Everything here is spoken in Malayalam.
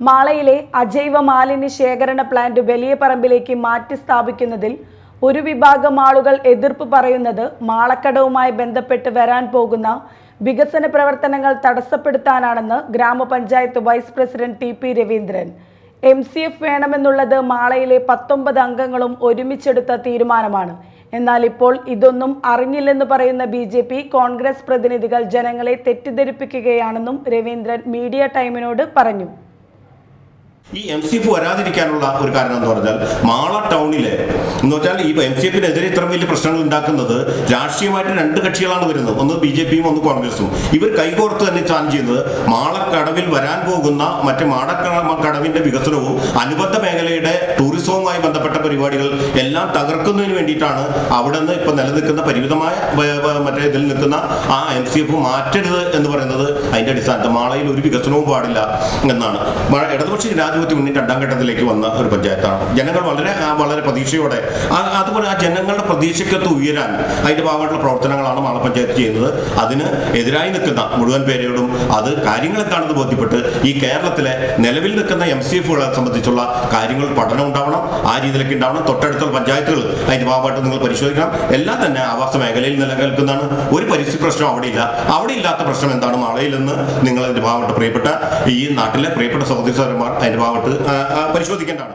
മാളയിലെ അജൈവ മാലിന്യ ശേഖരണ പ്ലാന്റ് വലിയ പറമ്പിലേക്ക് മാറ്റി സ്ഥാപിക്കുന്നതിൽ ഒരു വിഭാഗം ആളുകൾ എതിർപ്പ് പറയുന്നത് മാളക്കടവുമായി ബന്ധപ്പെട്ട് വരാൻ പോകുന്ന വികസന പ്രവർത്തനങ്ങൾ തടസ്സപ്പെടുത്താനാണെന്ന് ഗ്രാമപഞ്ചായത്ത് vice president T P Raveendran. M C F വേണമെന്നുള്ളത് മാളയിലെ പത്തൊമ്പത് അംഗങ്ങളും ഒരുമിച്ചെടുത്ത തീരുമാനമാണ്. എന്നാൽ ഇപ്പോൾ ഇതൊന്നും അറിഞ്ഞില്ലെന്ന് പറയുന്ന ബി ജെ പി കോൺഗ്രസ് പ്രതിനിധികൾ ജനങ്ങളെ തെറ്റിദ്ധരിപ്പിക്കുകയാണെന്നും രവീന്ദ്രൻ മീഡിയ ടൈമിനോട് പറഞ്ഞു. ഈ എം സി എഫ് വരാതിരിക്കാനുള്ള ഒരു കാരണം എന്ന് പറഞ്ഞാൽ മാള ടൗണിലെ എന്ന് വെച്ചാൽ ഈ എം സി എഫിനെതിരെ ഇത്ര വലിയ പ്രശ്നങ്ങൾ ഉണ്ടാക്കുന്നത് രാഷ്ട്രീയമായിട്ട് രണ്ട് കക്ഷികളാണ് വരുന്നത്. ഒന്ന് ബി ജെ പിയും ഒന്ന് കോൺഗ്രസും. ഇവർ കൈകോർത്ത് തന്നെ ചാൻ ചെയ്യുന്നത് മാളക്കടവിൽ വരാൻ പോകുന്ന മറ്റ് മാടക്കടവിന്റെ വികസനവും അനുബന്ധ മേഖലയുടെ ടൂറിസവുമായി ബന്ധപ്പെട്ട പരിപാടികൾ എല്ലാം തകർക്കുന്നതിന് വേണ്ടിയിട്ടാണ് അവിടെ നിന്ന് ഇപ്പൊ നിലനിൽക്കുന്ന പരിമിതമായ മറ്റേ ഇതിൽ നിൽക്കുന്ന ആ എം സി എഫ് മാറ്റരുത് എന്ന് പറയുന്നത് അതിന്റെ അടിസ്ഥാനത്തിൽ മാളയിൽ ഒരു വികസനവും പാടില്ല എന്നാണ്. ഇടതുപക്ഷ ജനാധിപത്യ മുന്നിൽ രണ്ടാം ഘട്ടത്തിലേക്ക് വന്ന ഒരു പഞ്ചായത്താണ്. ജനങ്ങൾ വളരെ വളരെ പ്രതീക്ഷയോടെ അതുപോലെ ആ ജനങ്ങളുടെ പ്രതീക്ഷയ്ക്കത്ത് ഉയരാൻ അതിന്റെ ഭാഗമായിട്ടുള്ള പ്രവർത്തനങ്ങളാണ് മാള പഞ്ചായത്ത് ചെയ്യുന്നത്. അതിന് എതിരായി നിൽക്കുന്ന മുഴുവൻ പേരോടും അത് കാര്യങ്ങൾ എന്താണെന്ന് ബോധ്യപ്പെട്ട് ഈ കേരളത്തിലെ നിലവിൽ നിൽക്കുന്ന എം സി എഫുകളെ സംബന്ധിച്ചുള്ള കാര്യങ്ങൾ പഠനം ഉണ്ടാവണം ആ രീതിയിലേക്ക് ഉണ്ടാവണം. തൊട്ടടുത്തുള്ള പഞ്ചായത്തുകൾ അതിന്റെ ഭാഗമായിട്ട് നിങ്ങൾ പരിശോധിക്കണം. എല്ലാം തന്നെ ആവാസ മേഖലയിൽ നിലനിൽക്കുന്നതാണ്. ഒരു പരിസ്ഥിതി പ്രശ്നം അവിടെ ഇല്ല. അവിടെ ഇല്ലാത്ത പ്രശ്നം എന്താണ് മാളയിൽ നിന്ന് നിങ്ങൾ അതിന്റെ ഭാഗമായിട്ട് പ്രിയപ്പെട്ട ഈ നാട്ടിലെ പ്രിയപ്പെട്ട സഹോദരി അതിന്റെ ആ, പരിശോധിക്കേണ്ടതാണ്.